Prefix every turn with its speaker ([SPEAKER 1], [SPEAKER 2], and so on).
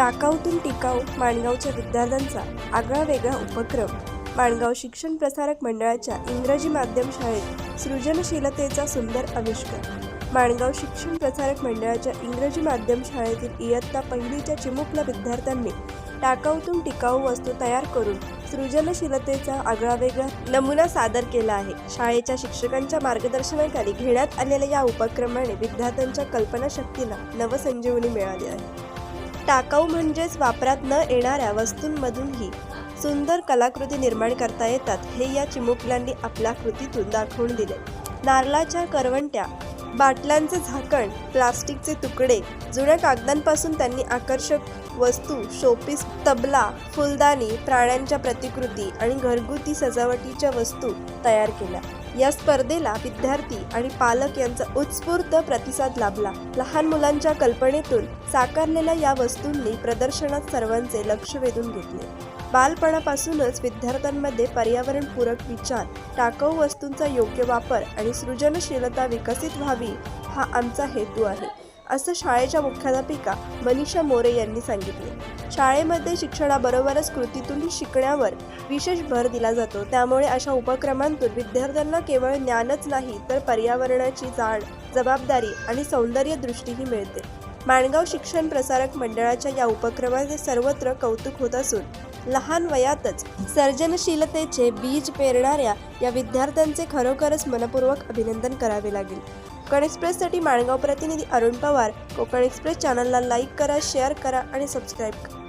[SPEAKER 1] टाकाऊतून टिकाऊ माणगावच्या विद्यार्थ्यांचा आगळा वेगळा उपक्रम. माणगाव शिक्षण प्रसारक मंडळाच्या इंग्रजी माध्यम शाळेत सृजनशीलतेचा सुंदर आविष्कार. माणगाव शिक्षण प्रसारक मंडळाच्या इंग्रजी माध्यम शाळेतील इयत्ता पहिलीच्या चिमुकल्या विद्यार्थ्यांनी टाकाऊतून टिकाऊ वस्तू तयार करून सृजनशीलतेचा आगळा वेगळा नमुना सादर केला आहे. शाळेच्या शिक्षकांच्या मार्गदर्शनाखाली घेण्यात आलेल्या या उपक्रमाने विद्यार्थ्यांच्या कल्पनाशक्तीला नवसंजीवनी मिळाली आहे. टाकाऊ म्हणजेच वापरात न येणाऱ्या वस्तूंमधूनही सुंदर कलाकृती निर्माण करता येतात हे या चिमुकल्यांनी आपल्या कृतीतून दाखवून दिले. नारळाच्या करवंट्या बाटल्यांचे झाकण प्लास्टिकचे तुकडे जुन्या कागदांपासून त्यांनी आकर्षक वस्तू शोपीस तबला फुलदाणी प्राण्यांच्या प्रतिकृती आणि घरगुती सजावटीच्या वस्तू तयार केल्या. या स्पर्धेला विद्यार्थी आणि पालक यांचा उत्स्फूर्त प्रतिसाद लाभला. लहान मुलांच्या कल्पनेतून साकारलेल्या या वस्तूंनी प्रदर्शनात सर्वांचे लक्ष वेधून घेतले. बालपणापासूनच विद्यार्थ्यांमध्ये पर्यावरणपूरक विचार टाकाऊ वस्तूंचा योग्य वापर आणि सृजनशीलता विकसित व्हावी हा आमचा हेतू आहे. असं शाळेच्या मुख्याध्यापिका मनीषा मोरे यांनी सांगितले. शाळेमध्ये शिक्षणाबरोबरच कृतीतून शिकण्यावर विशेष भर दिला जातो. त्यामुळे अशा उपक्रमांतून विद्यार्थ्यांना केवळ ज्ञानच नाही तर पर्यावरणाची जाण जबाबदारी आणि सौंदर्य दृष्टीही मिळते. माणगाव शिक्षण प्रसारक मंडळाच्या या उपक्रमाचे सर्वत्र कौतुक होत असून लहान वयातच सर्जनशीलतेचे बीज पेरणाऱ्या या विद्यार्थ्यांचे खरोखरच मनपूर्वक अभिनंदन करावे लागेल. कोकण एक्सप्रेससाठी माणगाव प्रतिनिधी अरुण पवार. कोकण एक्सप्रेस चॅनलला लाईक करा शेअर करा आणि सबस्क्राईब करा.